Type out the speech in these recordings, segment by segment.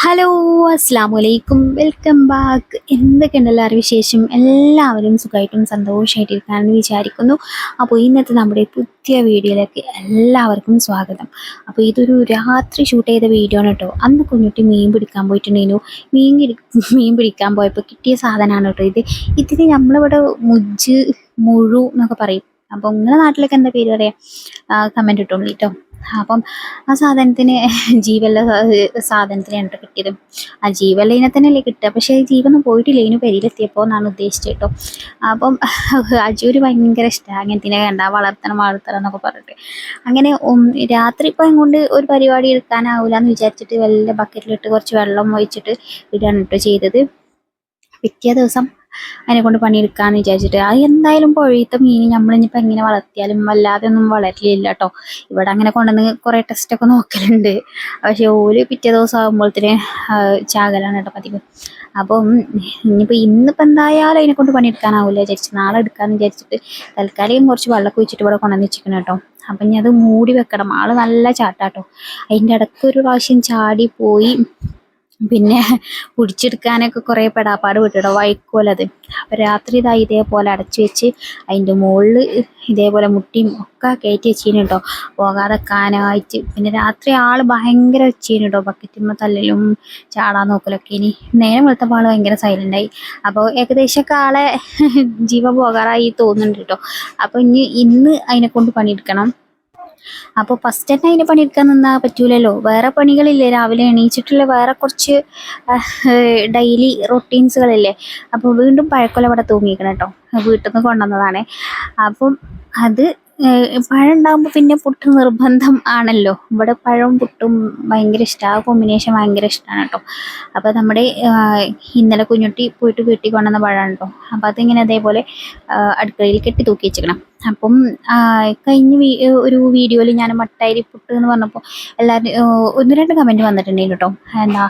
Hello അസ്സാം വലൈക്കും welcome back. എന്തൊക്കെയുണ്ട് എല്ലാവരും വിശേഷം? എല്ലാവരും സുഖമായിട്ടും സന്തോഷമായിട്ടിരിക്കാമെന്ന് വിചാരിക്കുന്നു. അപ്പോൾ ഇന്നത്തെ നമ്മുടെ പുതിയ വീഡിയോയിലേക്ക് എല്ലാവർക്കും സ്വാഗതം. അപ്പോൾ ഇതൊരു രാത്രി ഷൂട്ട് ചെയ്ത വീഡിയോ ആണ് കേട്ടോ. അന്ന് കുഞ്ഞുട്ടി മീൻ പിടിക്കാൻ പോയിട്ടുണ്ടായിരുന്നു. മീൻ മീൻ പിടിക്കാൻ പോയപ്പോൾ കിട്ടിയ സാധനമാണ് കേട്ടോ ഇത്. ഇതിന് നമ്മളിവിടെ മുജ്ജ് മുഴു എന്നൊക്കെ പറയും. അപ്പോൾ നിങ്ങളുടെ നാട്ടിലൊക്കെ എന്താ പേര് പറയാം? കമന്റ് ഇട്ടോളൂ കേട്ടോ അപ്പം ആ സാധനത്തിന് ജീവല്ല സാധനത്തിന് എന്റെ കിട്ടിയത്. ആ ജീവല്ല ഇനെ തന്നെയല്ലേ കിട്ടുക. പക്ഷേ ജീവൊന്നും പോയിട്ടില്ല. ഇതിന് പെരിയിലെത്തിയപ്പോൾ എന്നാണ് ഉദ്ദേശിച്ചത് കേട്ടോ. അപ്പം അജൂര് ഭയങ്കര ഇഷ്ടമാണ് അങ്ങനത്തിനെ കണ്ട വളർത്തണം വളർത്തണം എന്നൊക്കെ പറഞ്ഞിട്ട്. അങ്ങനെ രാത്രി ഇപ്പം കൊണ്ട് ഒരു പരിപാടി എടുക്കാനാവില്ല എന്ന് വിചാരിച്ചിട്ട് വല്ല ബക്കറ്റിലിട്ട് കുറച്ച് വെള്ളം ഒഴിച്ചിട്ട് ഇടാണ് കേട്ടോ ചെയ്തത്. പിറ്റേ ദിവസം അതിനെ കൊണ്ട് പണിയെടുക്കാന്ന് വിചാരിച്ചിട്ട്. അത് എന്തായാലും പുഴയത്തെ മീൻ നമ്മളിനിപ്പോൾ എങ്ങനെ വളർത്തിയാലും വല്ലാതെ ഒന്നും വളരില്ല കേട്ടോ ഇവിടെ അങ്ങനെ കൊണ്ടുവന്ന് കുറേ ടെസ്റ്റൊക്കെ നോക്കലുണ്ട്. പക്ഷേ ഓൽ പിറ്റേ ദിവസം ആകുമ്പോഴത്തേന് ചാകലാണ് കേട്ടോ പതിവ്. അപ്പം ഇനിയിപ്പോൾ ഇന്നിപ്പോൾ എന്തായാലും അതിനെ കൊണ്ട് പണിയെടുക്കാനാവില്ല വിചാരിച്ചു. നാളെ എടുക്കാന്ന് വിചാരിച്ചിട്ട് തൽക്കാലം കുറച്ച് വെള്ളമൊക്കെ ഒഴിച്ചിട്ട് ഇവിടെ കൊണ്ടുവന്ന് വെച്ചിരിക്കണം കേട്ടോ അപ്പം ഇനി അത് മൂടി വെക്കണം. ആൾ നല്ല ചാട്ടാട്ടോ അതിന്റെ ഇടയ്ക്ക് ഒരു പ്രാവശ്യം ചാടി പോയി പിന്നെ കുടിച്ചെടുക്കാനൊക്കെ കുറേ പെടാപ്പാട് വിട്ടിട വൈക്കോലത്. അപ്പം രാത്രി ഇതാ ഇതേപോലെ അടച്ചു വെച്ച് അതിന്റെ മുകളിൽ ഇതേപോലെ മുട്ടിയും ഒക്കെ കയറ്റി വെച്ചീന് കേട്ടോ പോകാതെ കാനായിട്ട്. പിന്നെ രാത്രി ആൾ ഭയങ്കര വെച്ചീന് കേട്ടോ ബക്കറ്റുമ്മ തല്ലലും ചാടാൻ നോക്കലൊക്കെ. ഇനി നേരം വെളുത്തപ്പോൾ ആൾ ഭയങ്കര സൈലന്റായി അപ്പോൾ ഏകദേശമൊക്കെ ആളെ ജീവ പോകാറായി തോന്നുന്നുണ്ട് കേട്ടോ അപ്പോൾ ഇനി ഇന്ന് അതിനെ കൊണ്ട് പണിയെടുക്കണം. അപ്പോൾ ഫസ്റ്റ് തന്നെ അതിന് പണിയെടുക്കാൻ നിന്നാൽ പറ്റൂലല്ലോ. വേറെ പണികളില്ലേ? രാവിലെ എണീച്ചിട്ടുള്ള വേറെ കുറച്ച് ഡെയിലി റൊട്ടീൻസുകളില്ലേ അപ്പോൾ വീണ്ടും പഴക്കൊല ഇവിടെ തൂങ്ങിയിരിക്കണം കേട്ടോ. വീട്ടിൽ നിന്ന് കൊണ്ടുവന്നതാണ്. അപ്പം അത് പഴം ഉണ്ടാകുമ്പോൾ പിന്നെ പുട്ട് നിർബന്ധം ആണല്ലോ. ഇവിടെ പഴവും പുട്ടും ഭയങ്കര ഇഷ്ടമാണ് ആ കോമ്പിനേഷൻ ഭയങ്കര ഇഷ്ടമാണ് കേട്ടോ. അപ്പോൾ നമ്മുടെ ഇന്നലെ കുഞ്ഞുട്ടി പോയിട്ട് വീട്ടിൽ കൊണ്ടുവന്ന പഴമാണ് കേട്ടോ. അപ്പോൾ അതിങ്ങനെ അതേപോലെ അടുക്കളയിൽ കെട്ടി തൂക്കി വെച്ചേക്കണം അപ്പം കഴിഞ്ഞ ഒരു വീഡിയോയിൽ ഞാൻ മട്ടരി പുട്ട് എന്ന് പറഞ്ഞപ്പോൾ എല്ലാവരും ഒന്ന് രണ്ട് കമന്റ് വന്നിട്ടുണ്ടായിരുന്നു കേട്ടോ. എന്താ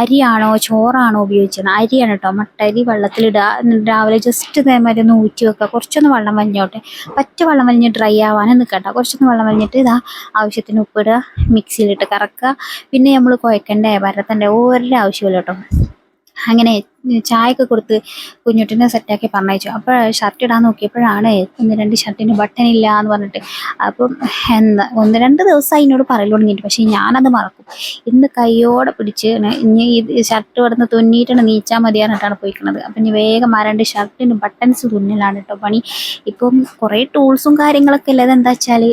അരിയാണോ ചോറാണോ ഉപയോഗിച്ചത്? അരിയാണ് കേട്ടോ മട്ടരി വെള്ളത്തിലിടുക. രാവിലെ ജസ്റ്റ് ഇതേമാതിരി ഒന്ന് ഊറ്റി വെക്കുക. കുറച്ചൊന്ന് വെള്ളം വലിഞ്ഞോട്ടെ പറ്റ വെള്ളം വലിഞ്ഞ് ഡ്രൈ ആവാനും നിൽക്കട്ടെ കുറച്ചൊന്ന് വെള്ളം വലിഞ്ഞിട്ട് ഇതാ ആവശ്യത്തിന് ഉപ്പിടുക മിക്സിയിലിട്ട് കറക്കുക. പിന്നെ നമ്മൾ കുഴക്കേണ്ട പരത്തണ്ടേ ഓരോ ആവശ്യമില്ല കേട്ടോ. അങ്ങനെ ചായയൊക്കെ കൊടുത്ത് കുഞ്ഞുട്ടിനെ സെറ്റാക്കി പറഞ്ഞയച്ചു. അപ്പോൾ ഷർട്ട് ഇടാൻ നോക്കിയപ്പോഴാണ് ഒന്ന് രണ്ട് ഷർട്ടിന് ബട്ടൺ ഇല്ല എന്ന് പറഞ്ഞിട്ട്. അപ്പം എന്താ ഒന്ന് രണ്ട് ദിവസം എന്നോട് പറയൽ തുടങ്ങിയിട്ട് പക്ഷേ ഞാനത് മറക്കും. ഇന്ന് കൈയോടെ പിടിച്ച് ഇനി ഈ ഷർട്ട് കിടന്ന് തുന്നിയിട്ടാണ് നീച്ചാൽ മതിയാന്നിട്ടാണ് പോയിക്കുന്നത് അപ്പം ഇനി വേഗം ആ രണ്ട് ഷർട്ടിന് ബട്ടൺസ് തുന്നലാണ് കേട്ടോ പണി. ഇപ്പം കുറേ ടൂൾസും കാര്യങ്ങളൊക്കെ ഉള്ളത് എന്താ വെച്ചാൽ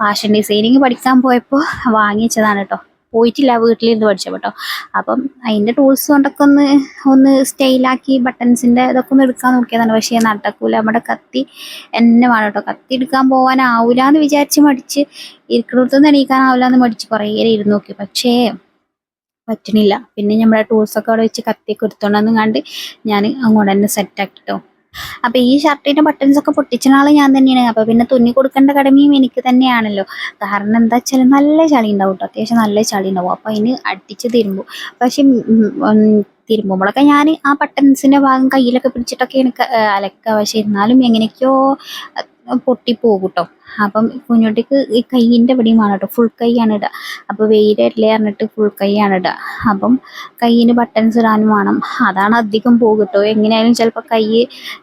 ഫാഷൻ ഡിസൈനിങ് പഠിക്കാൻ പോയപ്പോൾ വാങ്ങിച്ചതാണ് കേട്ടോ പോയിട്ടില്ല വീട്ടിലിരുന്ന് പഠിച്ച കേട്ടോ അപ്പം അതിന്റെ ടൂൾസ് കൊണ്ടൊക്കെ ഒന്ന് ഒന്ന് സ്റ്റൈലാക്കി ബട്ടൺസിന്റെ ഇതൊക്കെ ഒന്ന് എടുക്കാൻ നോക്കിയതാണ്. പക്ഷേ നടക്കൂല. നമ്മുടെ കത്തി എന്നെ വേണം കേട്ടോ കത്തി എടുക്കാൻ പോകാനാവില്ല എന്ന് വിചാരിച്ച് മടിച്ച് ഇരിക്കുന്നിടത്തുനിന്ന് എണീക്കാനാവില്ല എന്ന് മടിച്ച് കുറേ ഇരുന്ന് നോക്കി. പക്ഷേ പറ്റണില്ല. പിന്നെ നമ്മുടെ ടൂൾസൊക്കെ അവിടെ വെച്ച് കത്തിയൊക്കെ എടുത്തോണ്ടെന്ന് കണ്ട് ഞാൻ അങ്ങോട്ട് തന്നെ സെറ്റാക്കിട്ടോ അപ്പൊ ഈ ഷർട്ടിന്റെ ബട്ടൺസ് ഒക്കെ പൊട്ടിച്ച ആൾ ഞാൻ തന്നെയാണ്. അപ്പൊ പിന്നെ തുന്നി കൊടുക്കേണ്ട കടമയും എനിക്ക് തന്നെയാണല്ലോ. കാരണം എന്താ വെച്ചാൽ നല്ല ചളി ഉണ്ടാവും കേട്ടോ അത്യാവശ്യം നല്ല ചളി ഉണ്ടാവും അപ്പൊ അതിന് അടിച്ച് തിരുമ്പും. പക്ഷെ തിരുമ്പുമ്പോഴൊക്കെ ഞാൻ ആ ബട്ടൺസിന്റെ ഭാഗം കയ്യിലൊക്കെ പിടിച്ചിട്ടൊക്കെ എനിക്ക് അലക്കുക. പക്ഷെ എന്നാലും എങ്ങനെയൊക്കെയോ പൊട്ടിപ്പോകും കേട്ടോ അപ്പം കുഞ്ഞുട്ടിക്ക് ഈ കയ്യിന്റെ ഇവിടെയുമാണ് കേട്ടോ ഫുൾ കൈയാണ് ഇടുക അപ്പോൾ വെയിലല്ലേ പറഞ്ഞിട്ട് ഫുൾ കൈയാണ് ഇടുക അപ്പം കയ്യിന് ബട്ടൺസ് ഇടാനും വേണം. അതാണ് അധികം പോകും കേട്ടോ എങ്ങനെയായാലും ചിലപ്പോൾ കൈ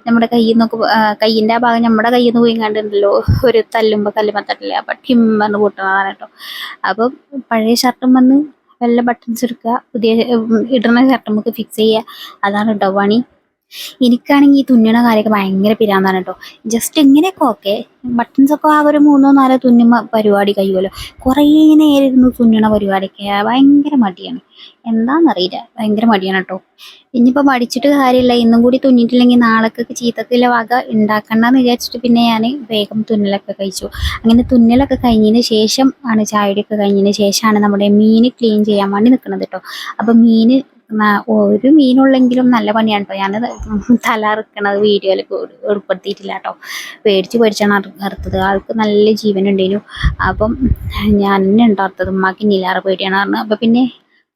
നമ്മുടെ കയ്യിൽ നിന്നൊക്കെ കയ്യിന്റെ ആ ഭാഗം നമ്മുടെ കയ്യിൽ നിന്ന് പോയി കണ്ടിട്ടുണ്ടല്ലോ ഒരു തല്ലുമ്പോൾ കല്ലുമ്പോൾ തട്ടില്ല അപ്പം ടിം പറഞ്ഞ് പൊട്ടുന്നതാണ് കേട്ടോ. അപ്പം പഴയ ഷർട്ടും വന്ന് വല്ല ബട്ടൺസ് എടുക്കുക. പുതിയ ഇടുന്ന ഷർട്ട് നമുക്ക് ഫിക്സ് ചെയ്യുക. അതാണ് കേട്ടോ പണി. എനിക്കാണെങ്കിൽ ഈ തുന്നണ കാര്യമൊക്കെ ഭയങ്കര പിരാന്താണ് കേട്ടോ. ജസ്റ്റ് ഇങ്ങനെയൊക്കെ ഓക്കെ ബട്ടൺസൊക്കെ ആ ഒരു മൂന്നോ നാലോ തുന്നുമ പരിപാടി കഴിയുമല്ലോ. കുറേ നേരം ഇരുന്ന് തുന്നണ പരിപാടിയൊക്കെ. ഭയങ്കര മടിയാണ്. എന്താണെന്നറിയില്ല ഭയങ്കര മടിയാണ് കേട്ടോ. ഇനിയിപ്പോൾ മടിച്ചിട്ട് കാര്യമില്ല. ഇന്നും കൂടി തുന്നിയിട്ടില്ലെങ്കിൽ നാളേക്കൊക്കെ ചീത്തത്തിലെ വക ഉണ്ടാക്കണ്ടെന്ന് വിചാരിച്ചിട്ട് പിന്നെ ഞാൻ വേഗം തുന്നലൊക്കെ കഴിച്ചു. അങ്ങനെ തുന്നലൊക്കെ കഴിഞ്ഞതിന് ശേഷം ആണ് ചായയുടെയൊക്കെ കഴിഞ്ഞതിന് ശേഷമാണ് നമ്മുടെ മീൻ ക്ലീൻ ചെയ്യാൻ വേണ്ടി നിൽക്കുന്നത് കേട്ടോ. അപ്പം മീൻ ഒരു മീനുള്ളെങ്കിലും നല്ല പണിയാണ് കേട്ടോ ഞാനത് തല അറുക്കണത് വീഡിയോയിൽ ഉൾപ്പെടുത്തിയിട്ടില്ല കേട്ടോ പേടിച്ച് പേടിച്ചാണ് അറു- അറുത്തത്. ആൾക്ക് നല്ല ജീവനുണ്ടേനു. അപ്പം ഞാൻ തന്നെ ഉണ്ടാർത്തത്. ഉമ്മാക്ക് ഇന്നില്ലാറ് പേടിയാണ് പറഞ്ഞത് അപ്പം പിന്നെ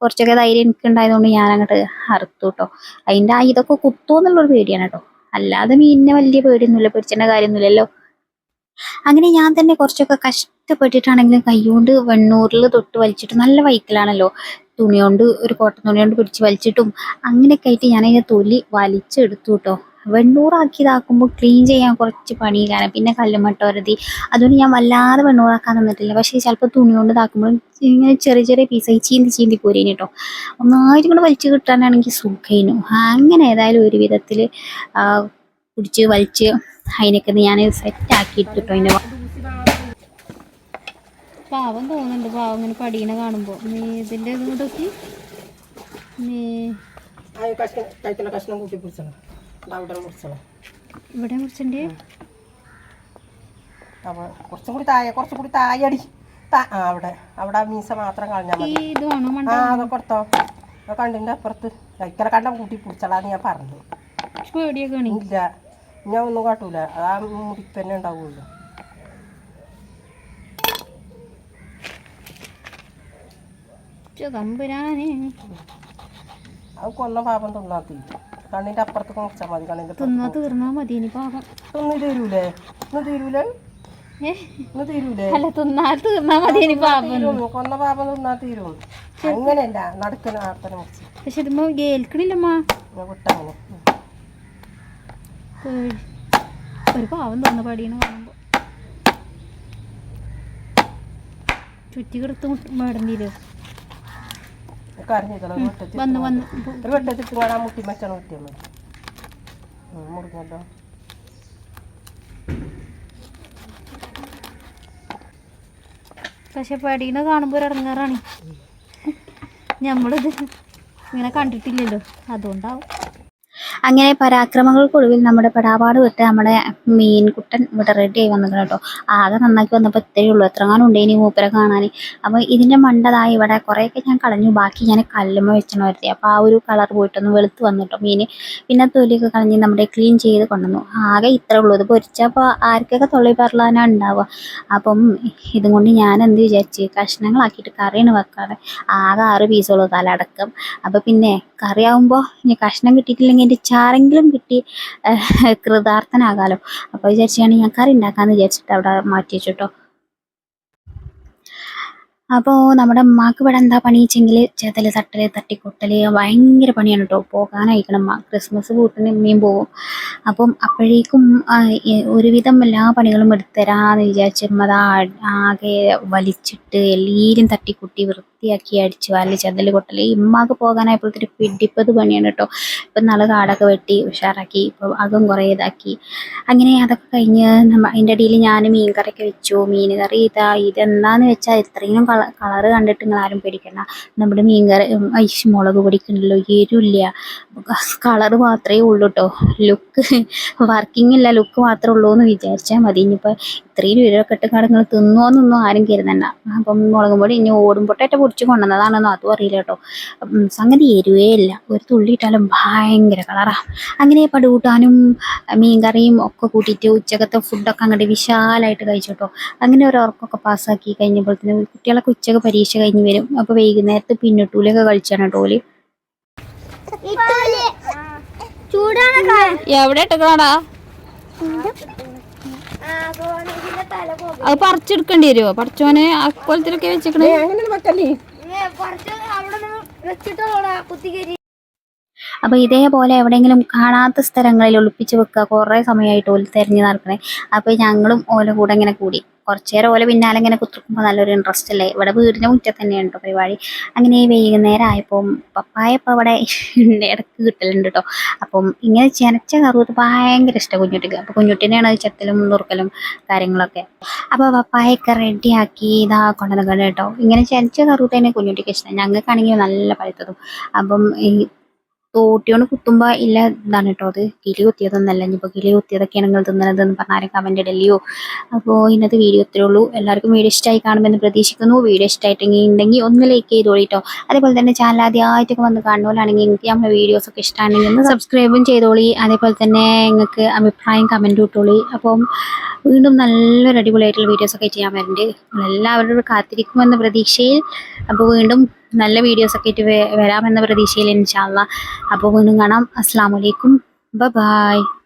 കുറച്ചൊക്കെ ധൈര്യം എനിക്ക് ഉണ്ടായതുകൊണ്ട് ഞാൻ അങ്ങോട്ട് അറുത്തു കേട്ടോ അതിന്റെ ആ ഇതൊക്കെ കുത്തുമെന്നുള്ളൊരു പേടിയാണ് കേട്ടോ അല്ലാതെ മീനിനെ വലിയ പേടിയൊന്നുമില്ല. പേടിച്ചേണ്ട കാര്യമൊന്നുമില്ലല്ലോ. അങ്ങനെ ഞാൻ തന്നെ കുറച്ചൊക്കെ കഷ്ടപ്പെട്ടിട്ടാണെങ്കിലും കൈകൊണ്ട് വെണ്ണൂറിൽ തൊട്ട് വലിച്ചിട്ട് നല്ല വൈക്കലാണല്ലോ തുണി കൊണ്ട് ഒരു കോട്ടൺ തുണി കൊണ്ട് പിടിച്ച് വലിച്ചിട്ടും അങ്ങനെയൊക്കെ ആയിട്ട് ഞാൻ അതിന്റെ തൊലി വലിച്ചെടുത്തു കേട്ടോ വെണ്ണൂറാക്കിയതാക്കുമ്പോൾ ക്ലീൻ ചെയ്യാൻ കുറച്ച് പണിയിലാണ്. പിന്നെ കല്ലുമട്ട വരതി അതുകൊണ്ട് ഞാൻ വല്ലാതെ വെണ്ണൂറാക്കാൻ നിന്നിട്ടില്ല. പക്ഷേ ചിലപ്പോൾ തുണി കൊണ്ട് ഇതാക്കുമ്പോഴും ഇങ്ങനെ ചെറിയ ചെറിയ പീസായി ചീന്തി ചീന്തി പോരേന് കേട്ടോ ഒന്നായിട്ട് കൂടെ വലിച്ചു കിട്ടാനാണെങ്കിൽ സുഖയിനു അങ്ങനെ ഏതായാലും ഒരു വിധത്തിൽ പിടിച്ച് വലിച്ച് അതിനൊക്കെ ഞാൻ സെറ്റ് ആക്കി ഇട്ടിട്ടോ അതിന്റെ പാവം തോന്നുന്നുണ്ട്. പാവം ഇങ്ങനെ പടീനെ കാണുമ്പോൾ നീ ഇതിന്റെ ഇതൊക്കെ നീ കൂട്ടി ഇവിടെ മുറിച്ചണ്ടേ അപ്പോൾ കുറച്ചും കൂടി താഴെ കുറച്ചും കൂടി താഴെ അടി. അവിടെ. അവിടെ മീസ മാത്രം കളഞ്ഞാൽ മതി. ഇത് ആ അതൊക്കെ കൊടുത്തോ. ആ കണ്ടിന്റെ അപ്പുറത്ത്. കഴിക്കല കണ്ട കൂട്ടി പിടിച്ചളാന്ന് ഞാൻ പറഞ്ഞു ഇല്ല. ഞാൻ ഒന്നും കാട്ടൂല. അത് ആ മുടിക്ക് തന്നെ ഉണ്ടാവുള്ളൂ. അത് കൊന്ന പാപം തിന്നാ തീ കണ്ണിന്റെ അപ്പുറത്ത് കുറച്ചാൽ മതി കണ്ണിന്റെ തിന്നാ തീർന്നാ മതി ഇനി തീരൂലേ? ഒന്ന് തീരൂലേ? ഏ? തീരൂലേ? അല്ല തിന്നാൽ തീർന്നാ മതി ഇനി പാപം. തീരും കൊന്ന പാപം തിന്നാൻ തീരും അങ്ങനെയല്ല നടക്കുന്ന ആർത്തനെ പക്ഷെ ഇതുമ്പോ കേൾക്കണില്ലമ്മ. വിട്ടങ്ങനെ. ഒരു പാവം തോന്നുന്നു പടീനെ കാണുമ്പോൾ ചുറ്റി കിടത്ത് വട്ടത്തിൽ വന്ന് വന്ന് ഒരു മുട്ടി മച്ചാണ് മതി. മുറിഞ്ഞല്ലോ. പക്ഷെ പടീനെ കാണുമ്പോൾ ഒരു ഇറങ്ങാറാണ് നമ്മളിത് ഇങ്ങനെ കണ്ടിട്ടില്ലല്ലോ. അതുകൊണ്ടാവും. അങ്ങനെ പരാക്രമങ്ങൾക്കൊടുവിൽ നമ്മുടെ പെടാപാട് വിട്ട് നമ്മുടെ മീൻകുട്ടൻ ഇവിടെ റെഡി ആയി വന്നത് കേട്ടോ. ആകെ നന്നാക്കി വന്നപ്പോൾ ഇത്രയേ ഉള്ളൂ. എത്രങ്ങാനും ഉണ്ടേനി മൂപ്പരെ കാണാൻ അപ്പോൾ ഇതിന്റെ മണ്ടതായി ഇവിടെ കുറേയൊക്കെ ഞാൻ കളഞ്ഞു. ബാക്കി ഞാൻ കല്ലുമ്മ വെച്ചണ വരുത്തി. അപ്പോൾ ആ ഒരു കളർ പോയിട്ടൊന്ന് വെളുത്ത് വന്നു കേട്ടോ മീൻ പിന്നെ തൊലിയൊക്കെ കളഞ്ഞ് നമ്മുടെ ക്ലീൻ ചെയ്ത് കൊണ്ടുവന്നു. ആകെ ഇത്രേ ഉള്ളൂ. ഇത് പൊരിച്ചപ്പോൾ ആർക്കൊക്കെ തൊള്ളി പറലാനാണ് ഉണ്ടാവുക. അപ്പം ഇതും കൊണ്ട് ഞാൻ എന്ത് വിചാരിച്ച്? കഷ്ണങ്ങളാക്കിയിട്ട് കറിയാണ് വെക്കാറ്. ആകെ ആറ് പീസുള്ളൂ തലടക്കം. അപ്പോൾ പിന്നെ കറിയാവുമ്പോൾ ഇനി കഷ്ണം കിട്ടിയിട്ടില്ലെങ്കിൽ എന്റെ ചാറെങ്കിലും കിട്ടി കൃതാർത്ഥനാകാലോ. അപ്പോൾ വിചാരിച്ചാണ് ഞാൻ കറി ഉണ്ടാക്കാമെന്ന് വിചാരിച്ചിട്ട് അവിടെ മാറ്റി വെച്ചിട്ടോ അപ്പോൾ നമ്മുടെ ഉമ്മാക്ക് ഇവിടെ എന്താ പണി? വെച്ചെങ്കിൽ ചെതൽ തട്ടൽ തട്ടിക്കൊട്ടൽ ഭയങ്കര പണിയാണ് കേട്ടോ പോകാനായിക്കണം. ക്രിസ്മസ് കൂട്ടിന് ഉമ്മയും പോകും അപ്പം അപ്പോഴേക്കും ഒരുവിധം എല്ലാ പണികളും എടുത്തരാന്ന് വിചാരിച്ച് ഉമ്മ ദാ ആകെ വലിച്ചിട്ട് എല്ലീരും തട്ടിക്കുട്ടി വൃത്തിയാക്കി അടിച്ചു. വാരി ചെതൽ കൊട്ടൽ. ഉമ്മാക്ക് പോകാനായപ്പോഴത്തെ പിടിപ്പത് പണിയാണ് കേട്ടോ ഇപ്പം നല്ല കാടൊക്കെ വെട്ടി ഉഷാറാക്കി ഇപ്പം അകം കുറേ ഇതാക്കി. അങ്ങനെ അതൊക്കെ കഴിഞ്ഞ് അതിന്റെ ഇടയിൽ ഞാൻ മീൻ കറിയൊക്കെ വെച്ചു. മീൻ കറി ഇതാ ഇതെന്താന്ന് വെച്ചാൽ ഇത്രയും കളറ് കണ്ടിട്ട് നിങ്ങൾ ആരും പേടിക്കണ്ട. നമ്മുടെ മീൻ കറി ഐശ് മുളക് പൊടിക്കണ്ടല്ലോ എരുല്ല കളർ മാത്രമേ ഉള്ളൂ കേട്ടോ ലുക്ക് വർക്കിംഗ് ഇല്ല ലുക്ക് മാത്രമേ ഉള്ളൂ എന്ന് വിചാരിച്ചാൽ മതി. ഇനിയിപ്പോൾ ഇത്രയും രൂപയൊക്കെ ഇട്ട് കടങ്ങൾ തിന്നോന്നൊന്നും ആരും കരുതണ്ട. അപ്പം മുളകും പൊടി ഇനി ഓടും പൊടിച്ച് കൊണ്ടുവന്നതാണെന്നോ അതും അറിയില്ല കേട്ടോ സംഗതി എരിവേ ഇല്ല. ഒരു തുള്ളി ഇട്ടാലും ഭയങ്കര കളറാണ് അങ്ങനെ പടുകൂട്ടാനും മീൻ കറിയും ഒക്കെ കൂട്ടിയിട്ട് ഉച്ചക്കത്തെ ഫുഡൊക്കെ അങ്ങോട്ട് വിശാലമായിട്ട് കഴിച്ചു കേട്ടോ അങ്ങനെ ഒരു ഉറക്കമൊക്കെ പാസ്സാക്കി കഴിഞ്ഞപ്പോഴത്തേന് കുട്ടികളൊക്കെ ഉച്ചയ്ക്ക് പരീക്ഷ കഴിഞ്ഞ് വരും. അപ്പോൾ വൈകുന്നേരത്ത് പിന്നിട്ടൂലൊക്കെ കളിച്ചാണ് ടോൽ എവിടെ അത് പറിച്ചെടുക്കേണ്ടി വരുമോ പറിച്ചോനെ അക്കോലത്തിലൊക്കെ വെച്ചേക്കണേ? അപ്പോൾ ഇതേപോലെ എവിടെയെങ്കിലും കാണാത്ത സ്ഥലങ്ങളിൽ ഒളിപ്പിച്ച് വെക്കുക. കുറേ സമയമായിട്ട് ഓൽ തിരഞ്ഞു നടക്കണേ. അപ്പോൾ ഞങ്ങളും ഓല കൂടെ ഇങ്ങനെ കൂടി. കുറച്ച് നേരം ഓല പിന്നാലെ ഇങ്ങനെ കുത്തിർക്കുമ്പോൾ നല്ലൊരു ഇൻട്രസ്റ്റ് അല്ലേ? ഇവിടെ വീടിന്റെ മുറ്റത്ത് തന്നെയാണ് കേട്ടോ പരിപാടി. അങ്ങനെ വൈകുന്നേരം ആയപ്പോൾ പപ്പായ ഇപ്പോൾ ഇവിടെ ഇടയ്ക്ക് കിട്ടലുണ്ട് കേട്ടോ അപ്പം ഇങ്ങനെ ചെനച്ച കറുവത്ത് ഭയങ്കര ഇഷ്ടം കുഞ്ഞുട്ടിക്ക്. അപ്പോൾ കുഞ്ഞുട്ടിനെയാണ് ചെത്തലും നുറുക്കലും കാര്യങ്ങളൊക്കെ. അപ്പോൾ പപ്പായൊക്കെ റെഡിയാക്കി ഇതാ കൊണ്ടുവന്നിട്ടുണ്ട് കേട്ടോ ഇങ്ങനെ ചെനച്ച കറുവത്ത് തന്നെ കുഞ്ഞുട്ടിക്ക് ഇഷ്ടം. ഞങ്ങൾക്കാണെങ്കിൽ നല്ല പഴുത്തതും. അപ്പം ഈ തോട്ടിയോണ്ട് കുത്തുമ്പോ ഇല്ല ഇതാണ് കേട്ടോ. അത് കിളി കുത്തിയതൊന്നല്ല. ഇനിയിപ്പോ കിളി കുത്തിയതൊക്കെയാണ് നിങ്ങൾ പറഞ്ഞ ആരും കമന്റ് ഇടല്ലയോ അപ്പോൾ ഇന്നത്തെ വീഡിയോ ഇത്രേ ഉള്ളൂ. എല്ലാവർക്കും വീഡിയോ ഇഷ്ടമായി കാണുമെന്ന് പ്രതീക്ഷിക്കുന്നു. വീഡിയോ ഇഷ്ടമായിട്ടെങ്കിൽ ഉണ്ടെങ്കിൽ ഒന്ന് ലൈക്ക് ചെയ്തോളി കേട്ടോ അതേപോലെ തന്നെ ചാനൽ ആദ്യമായിട്ടൊക്കെ വന്ന് കാണുന്നവരാണെങ്കിൽ എനിക്ക് നമ്മുടെ വീഡിയോസ് ഒക്കെ ഇഷ്ടമാണെങ്കിൽ ഒന്ന് സബ്സ്ക്രൈബും ചെയ്തോളി. അതേപോലെ തന്നെ നിങ്ങൾക്ക് അഭിപ്രായം കമന്റ് ഇട്ടോളി. അപ്പം വീണ്ടും നല്ലൊരു അടിപൊളിയായിട്ടുള്ള വീഡിയോസ് ഒക്കെ ചെയ്യാൻ വരുന്നുണ്ട് എല്ലാവരോടും കാത്തിരിക്കുമെന്ന പ്രതീക്ഷയിൽ. അപ്പോൾ വീണ്ടും നല്ല വീഡിയോസ് ഒക്കെ ആയിട്ട് വരാമെന്ന പ്രതീക്ഷയിൽ ഇൻഷാല്ല അപ്പോൾ വീണ്ടും കാണാം. അസ്സാം വലൈക്കും ബൈ